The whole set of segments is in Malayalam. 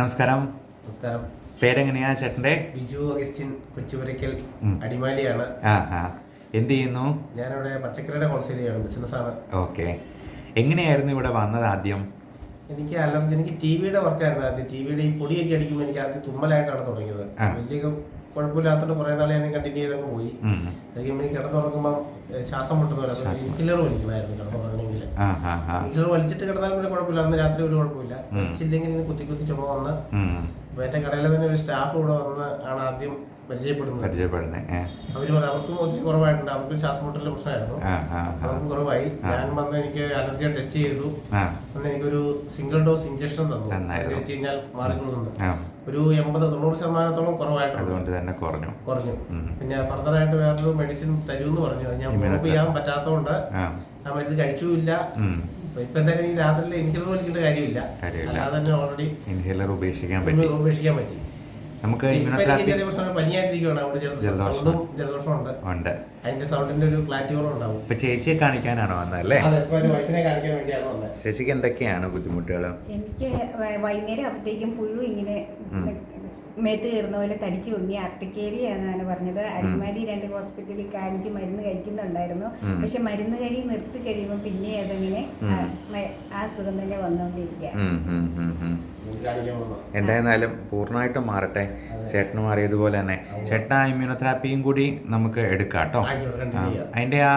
നമസ്കാരം. നമസ്കാരം. പേരെങ്ങനെയാ ചേട്ടന്റെ? ബിജു അഗസ്റ്റിൻ കൊച്ചുപുരയ്ക്കൽ അടിമാലിയാണ്. ആ ആ. എന്ത് ചെയ്യുന്നു? ഞാനിവിടെ പച്ചക്കറിയുടെ ഹോൾസെയിൽ ചെയ്യാണ് ബിസിനസ്സാണ്. ഓക്കെ. എങ്ങനെയായിരുന്നു ഇവിടെ വന്നത് ആദ്യം? എനിക്ക് അലർജി എനിക്ക് ടി വിയുടെ വർക്കായിരുന്നു ആദ്യം. ടി വിയുടെ ഈ പൊടിയൊക്കെ അടിക്കുമ്പോൾ എനിക്ക് ആദ്യം തുമ്മലായിട്ടാണ് തുടങ്ങിയത്. വലിയ കുഴപ്പമില്ലാത്തോണ്ട് കുറേ നാളെ ഞാൻ കണ്ടിന്യൂ ചെയ്തങ്ങ് പോയി. എനിക്ക് കിടന്നുറങ്ങുമ്പോൾ ശ്വാസം മുട്ടുന്ന ഇൻഹിലർ വലിക്കണമായിരുന്നു കിടന്നുറങ്ങണമെങ്കിൽ. ആ ആ ആ. വലിച്ചിട്ട് കിടന്നാൽ പിന്നെ കുഴപ്പമില്ല. അന്ന് രാത്രി ഒരു കുഴപ്പമില്ല. വലിച്ചില്ലെങ്കിൽ ഇങ്ങനെ കുത്തി കുത്തി ചുമ വന്ന് മറ്റേ കടയിലെ തന്നെ ഒരു സ്റ്റാഫ് കൂടെ വന്ന് ആണ് ആദ്യം പരിചയപ്പെടുന്നത്. പരിചയപ്പെടുന്നേ അവർ പറഞ്ഞു അവർക്കും ഒത്തിരി കുറവായിട്ടുണ്ട്. അവർക്ക് ശ്വാസം മുട്ടലിന്റെ പ്രശ്നമായിരുന്നു. അവർക്കും കുറവായി. ഞാൻ വന്ന് എനിക്ക് അലർജി ടെസ്റ്റ് ചെയ്തു. അന്ന് എനിക്കൊരു സിംഗിൾ ഡോസ് ഇഞ്ചക്ഷൻ തന്നു. കഴിച്ചു കഴിഞ്ഞാൽ മാറിക്കൊള്ളുന്നു ആ. ഒരു എൺപത് തൊണ്ണൂറ് ശതമാനത്തോളം കുറവായിട്ടുണ്ട്. അതുകൊണ്ട് തന്നെ കുറഞ്ഞു. കുറഞ്ഞു. പിന്നെ ഫർദറായിട്ട് വേറൊരു മെഡിസിൻ തരൂന്ന് പറഞ്ഞു. ഞാൻ ചെയ്യാൻ പറ്റാത്തതുകൊണ്ട് ആ മരുന്ന് കഴിച്ചുമില്ല. ഇപ്പൊ ഈ രാത്രിയിൽ ഇൻഹിലർ വലിക്കേണ്ട കാര്യമില്ല. കാര്യമില്ല. അല്ലാതെ തന്നെ ഓൾറെഡി ഇൻഹേലർ ഉപേക്ഷിക്കാൻ പറ്റി. ഉപേക്ഷിക്കാൻ പറ്റി. നമുക്ക് ഉണ്ട്. അതിന്റെ സൗണ്ടിന്റെ ഒരു ഇപ്പൊ ചേച്ചിയെ കാണിക്കാനാണോ വന്നതല്ലേ? അല്ലേ വന്നത്. ചേച്ചിക്ക് എന്തൊക്കെയാണ് ബുദ്ധിമുട്ടുകൾ എനിക്ക് വൈകുന്നേരം അപ്പത്തേക്കും പുഴു ഇങ്ങനെ മേത്ത് കയറുന്ന പോലെ തടിച്ചു പൊങ്ങി അർട്ടിക്കേരി എന്നാണ് പറഞ്ഞത് അടിമാലി രണ്ട് ഹോസ്പിറ്റലിൽ കാണിച്ച് മരുന്ന് കഴിക്കുന്നുണ്ടായിരുന്നു. പക്ഷെ മരുന്ന് കഴി നിർത്തി കഴിയുമ്പോൾ പിന്നെ അതങ്ങനെ ആ, സുഖം തന്നെ വന്നുകൊണ്ടിരിക്കുക വന്നത് എന്തായിരുന്നാലും പൂർണമായിട്ടും മാറട്ടെ. ചേട്ടന് മാറിയതുപോലെ തന്നെ. ചേട്ടൻ ആ ഇമ്മ്യൂണോതെറാപ്പിയും കൂടി നമുക്ക് എടുക്കാം കേട്ടോ. അതിന്റെ ആ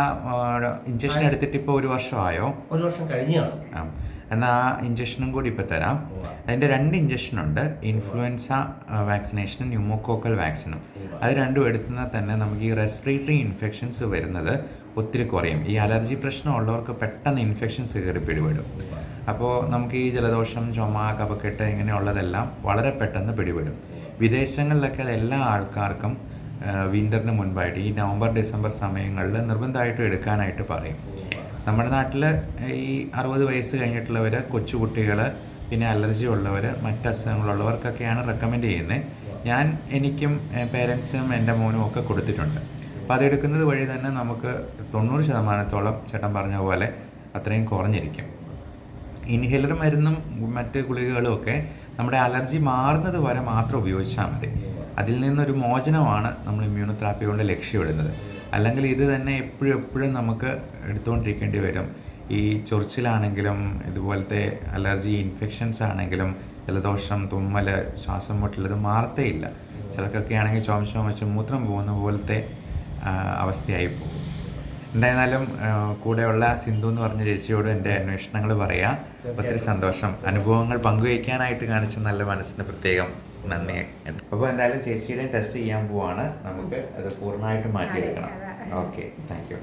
ഇഞ്ചക്ഷൻ എടുത്തിട്ട് ഇപ്പോൾ ഒരു വർഷമായോ? ഒരു വർഷം കഴിഞ്ഞാണ് എന്നാൽ ആ ഇഞ്ചക്ഷനും കൂടി ഇപ്പോൾ തരാം. അതിന്റെ രണ്ട് ഇഞ്ചക്ഷനുണ്ട് ഇൻഫ്ലുവൻസ വാക്സിനേഷനും ന്യൂമോക്കോക്കൽ വാക്സിനും അത് രണ്ടും എടുത്തുന്നാൽ തന്നെ നമുക്ക് ഈ റെസ്പിറേറ്ററി ഇൻഫെക്ഷൻസ് വരുന്നത് ഒത്തിരി കുറയും. ഈ അലർജി പ്രശ്നം ഉള്ളവർക്ക് പെട്ടെന്ന് ഇൻഫെക്ഷൻസ് കയറി പിടിപെടും. അപ്പോൾ നമുക്ക് ഈ ജലദോഷം ചുമ കഫക്കെട്ട് ഇങ്ങനെയുള്ളതെല്ലാം വളരെ പെട്ടെന്ന് പിടിപെടും. വിദേശങ്ങളിലൊക്കെ അത് എല്ലാ ആൾക്കാർക്കും വിന്ററിന് മുൻപായിട്ട് ഈ നവംബർ ഡിസംബർ സമയങ്ങളിൽ നിർബന്ധമായിട്ടും എടുക്കാനായിട്ട് പറയും. നമ്മുടെ നാട്ടിൽ ഈ അറുപത് വയസ്സ് കഴിഞ്ഞിട്ടുള്ളവർ കൊച്ചുകുട്ടികൾ പിന്നെ അലർജി ഉള്ളവർ മറ്റ് അസുഖങ്ങളുള്ളവർക്കൊക്കെയാണ് റെക്കമെൻഡ് ചെയ്യുന്നത് ഞാൻ എനിക്കും പേരൻസും എന്റെ മോനും ഒക്കെ കൊടുത്തിട്ടുണ്ട്. അപ്പോൾ അതെടുക്കുന്നത് വഴി തന്നെ നമുക്ക് തൊണ്ണൂറ് ശതമാനത്തോളം ചേട്ടൻ പറഞ്ഞ പോലെ അത്രയും കുറഞ്ഞിരിക്കും. ഇൻഹേലർ മരുന്നും മറ്റ് ഗുളികകളും ഒക്കെ നമ്മുടെ അലർജി മാറുന്നത് വരെ മാത്രം ഉപയോഗിച്ചാൽ മതി. അതിൽ നിന്നൊരു മോചനമാണ് നമ്മൾ ഇമ്മ്യൂണോതെറാപ്പി കൊണ്ട് ലക്ഷ്യമിടുന്നത്. അല്ലെങ്കിൽ ഇത് തന്നെ എപ്പോഴും എപ്പോഴും നമുക്ക് എടുത്തുകൊണ്ടിരിക്കേണ്ടി വരും. ഈ ചൊറിച്ചിലാണെങ്കിലും ഇതുപോലത്തെ അലർജി ഇൻഫെക്ഷൻസ് ആണെങ്കിലും ജലദോഷം തുമ്മൽ ശ്വാസം മുട്ടലത് മാറത്തേയില്ല. ചിലർക്കൊക്കെ ആണെങ്കിൽ ചുമ ചുമച്ച് മൂത്രം പോകുന്ന പോലത്തെ അവസ്ഥയായി പോകും. എന്തായിരുന്നാലും കൂടെയുള്ള സിന്ധു എന്ന് പറഞ്ഞ ചേച്ചിയോട് എന്റെ അന്വേഷണങ്ങൾ പറയാം. ഒത്തിരി സന്തോഷം. അനുഭവങ്ങൾ പങ്കുവയ്ക്കാനായിട്ട് കാണിച്ച നല്ല മനസ്സിന് പ്രത്യേകം നന്ദി. അപ്പോൾ എന്തായാലും ചേച്ചിയുടെ ടെസ്റ്റ് ചെയ്യാൻ പോവാണ്. നമുക്ക് അത് പൂർണമായിട്ട് മാറ്റിയെടുക്കണം. ഓക്കെ. Thank you.